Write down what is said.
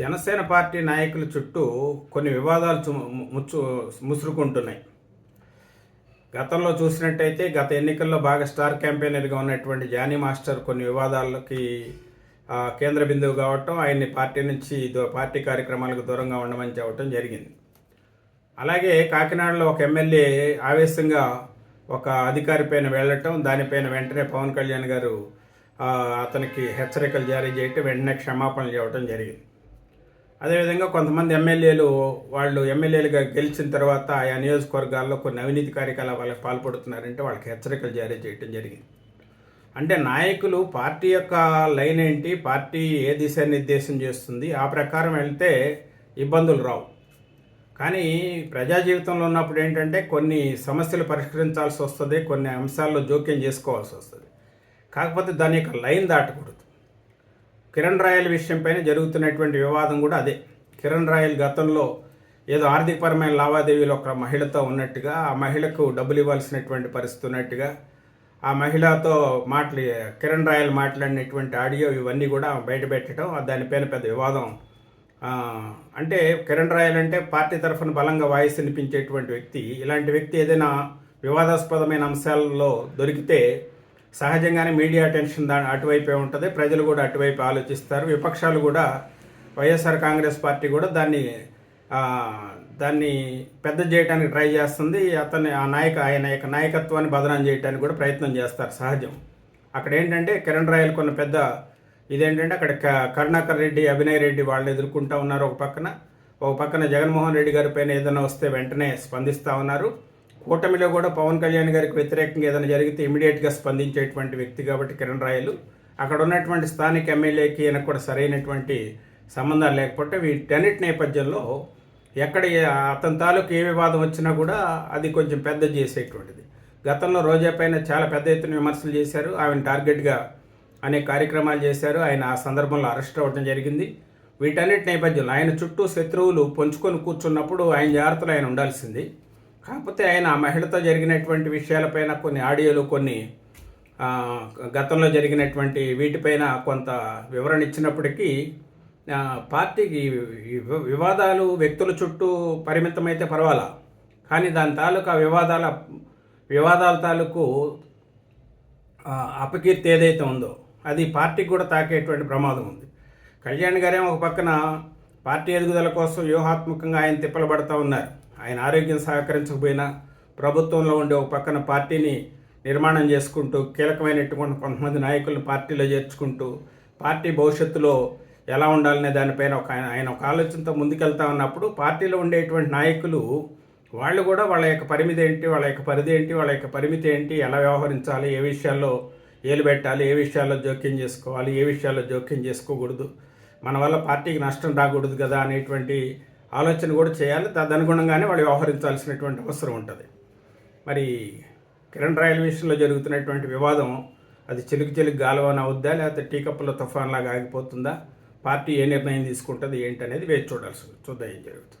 Janasena party నాయకుల చుట్టూ కొన్ని వివాదాలు ముచ్చు ముసురుకుంటున్నాయి. గతంలో చూసినట్టయితే గత ఎన్నికల్లో బాగా స్టార్ క్యాంపెయినర్గా ఉన్నటువంటి జానీ మాస్టర్ కొన్ని వివాదాలకి కేంద్ర బిందువు కావటం ఆయన్ని పార్టీ నుంచి పార్టీ కార్యక్రమాలకు దూరంగా ఉండమని చెప్పడం జరిగింది. అలాగే కాకినాడలో ఒక ఎమ్మెల్యే ఆవేశంగా ఒక అధికారి పైన వెళ్ళటం దానిపైన వెంటనే పవన్ కళ్యాణ్ గారు అతనికి హెచ్చరికలు జారీ చేయటం వెంటనే క్షమాపణలు చెప్పడం జరిగింది. అదేవిధంగా కొంతమంది ఎమ్మెల్యేలు వాళ్ళు ఎమ్మెల్యేలుగా గెలిచిన తర్వాత ఆయా నియోజకవర్గాల్లో కొన్ని అవినీతి కార్యకలాపాలకు పాల్పడుతున్నారంటే వాళ్ళకి హెచ్చరికలు జారీ చేయడం జరిగింది. అంటే నాయకులు పార్టీ యొక్క లైన్ ఏంటి పార్టీ ఏ దిశానిర్దేశం చేస్తుంది ఆ ప్రకారం వెళ్తే ఇబ్బందులు రావు. కానీ ప్రజా జీవితంలో ఉన్నప్పుడు ఏంటంటే కొన్ని సమస్యలు పరిష్కరించాల్సి వస్తుంది కొన్ని అంశాల్లో జోక్యం చేసుకోవాల్సి వస్తుంది. కాకపోతే దాని యొక్క లైన్ దాటకూడదు. కిరణ్ రాయల్ విషయంపైన జరుగుతున్నటువంటి వివాదం కూడా అదే. కిరణ్ రాయల్ గతంలో ఏదో ఆర్థికపరమైన లావాదేవీలు ఒక మహిళతో ఉన్నట్టుగా ఆ మహిళకు డబ్బులు ఇవ్వాల్సినటువంటి పరిస్థితి ఉన్నట్టుగా ఆ మహిళతో మాట్లా కిరణ్ రాయల్ మాట్లాడినటువంటి ఆడియో ఇవన్నీ కూడా బయటపెట్టడం దానిపైన పెద్ద వివాదం. అంటే కిరణ్ రాయల్ అంటే పార్టీ తరఫున బలంగా వాయిస్ వినిపించేటువంటి వ్యక్తి. ఇలాంటి వ్యక్తి ఏదైనా వివాదాస్పదమైన అంశాల్లో దొరికితే సహజంగానే మీడియా అటెన్షన్ దాని అటువైపే ఉంటుంది. ప్రజలు కూడా అటువైపు ఆలోచిస్తారు. విపక్షాలు కూడా వైఎస్ఆర్ కాంగ్రెస్ పార్టీ కూడా దాన్ని దాన్ని పెద్ద చేయడానికి ట్రై చేస్తుంది. అతని ఆ నాయక ఆయన యొక్క నాయకత్వాన్ని బదనాం చేయడానికి కూడా ప్రయత్నం చేస్తారు సహజం. అక్కడ ఏంటంటే కిరణ్ రాయలు కొన్ని పెద్ద ఇదేంటంటే అక్కడ క- కరుణాకర్ రెడ్డి అభినయ్ రెడ్డి వాళ్ళు ఎదుర్కొంటూ ఉన్నారు ఒక పక్కన. ఒక పక్కన జగన్మోహన్ రెడ్డి గారి పైన ఏదైనా వస్తే వెంటనే స్పందిస్తూ ఉన్నారు. కూటమిలో కూడా పవన్ కళ్యాణ్ గారికి వ్యతిరేకంగా ఏదైనా జరిగితే ఇమీడియట్గా స్పందించేటువంటి వ్యక్తి కాబట్టి కిరణ్ రాయలు. అక్కడ ఉన్నటువంటి స్థానిక ఎమ్మెల్యేకి ఈయనకు కూడా సరైనటువంటి సంబంధాలు లేకపోతే వీటన్నిటి నేపథ్యంలో ఎక్కడ అతని తాలూకు ఏ వివాదం వచ్చినా కూడా అది కొంచెం పెద్ద చేసేటువంటిది. గతంలో రోజా పైన చాలా పెద్ద ఎత్తున విమర్శలు చేశారు. ఆమెను టార్గెట్గా అనేక కార్యక్రమాలు చేశారు. ఆయన ఆ సందర్భంలో అరెస్ట్ అవ్వడం జరిగింది. వీటన్నిటి నేపథ్యంలో ఆయన చుట్టూ శత్రువులు పొంచుకొని కూర్చున్నప్పుడు ఆయన జాగ్రత్తలు ఆయన ఉండాల్సింది. కాకపోతే ఆయన ఆ మహిళతో జరిగినటువంటి విషయాలపైన కొన్ని ఆడియోలు కొన్ని గతంలో జరిగినటువంటి వీటిపైన కొంత వివరణ ఇచ్చినప్పటికీ పార్టీకి వివాదాలు వ్యక్తుల చుట్టూ పరిమితమైతే పర్వాలా? కానీ దాని తాలూకా వివాదాల వివాదాల తాలూకు అపకీర్తి ఏదైతే ఉందో అది పార్టీకి కూడా తాకేటువంటి ప్రమాదం ఉంది. కళ్యాణ్ గారేమో ఒక పక్కన పార్టీ ఎదుగుదల కోసం వ్యూహాత్మకంగా ఆయన తిప్పలు పడుతూ ఉన్నారు. ఆయన ఆరోగ్యం సహకరించకపోయినా ప్రభుత్వంలో ఉండే ఒక పక్కన పార్టీని నిర్మాణం చేసుకుంటూ కీలకమైనటువంటి కొంతమంది నాయకులను పార్టీలో చేర్చుకుంటూ పార్టీ భవిష్యత్తులో ఎలా ఉండాలనే దానిపైన ఒక ఆయన ఆయన ఒక ఆలోచనతో ముందుకెళ్తా ఉన్నప్పుడు పార్టీలో ఉండేటువంటి నాయకులు వాళ్ళు కూడా వాళ్ళ యొక్క పరిమితి ఏంటి వాళ్ళ యొక్క పరిధి ఏంటి వాళ్ళ యొక్క పరిమితి ఏంటి ఎలా వ్యవహరించాలి ఏ విషయాల్లో ఏలు పెట్టాలి ఏ విషయాల్లో జోక్యం చేసుకోవాలి ఏ విషయాల్లో జోక్యం చేసుకోకూడదు. మన వల్ల పార్టీకి నష్టం రాకూడదు కదా అనేటువంటి ఆలోచన కూడా చేయాలి. తదనుగుణంగానే వాళ్ళు వ్యవహరించాల్సినటువంటి అవసరం ఉంటుంది. మరి కిరణ్ రాయల్ విషయంలో జరుగుతున్నటువంటి వివాదం అది చిలుకు చిలుకు గాలవన అవుద్దా? లేకపోతే టీకప్పుల తుఫాన్లాగా ఆగిపోతుందా? పార్టీ ఏ నిర్ణయం తీసుకుంటుంది? ఏంటి అనేది వేచి చూడాల్సి చూద్దాం ఏం జరుగుతుంది?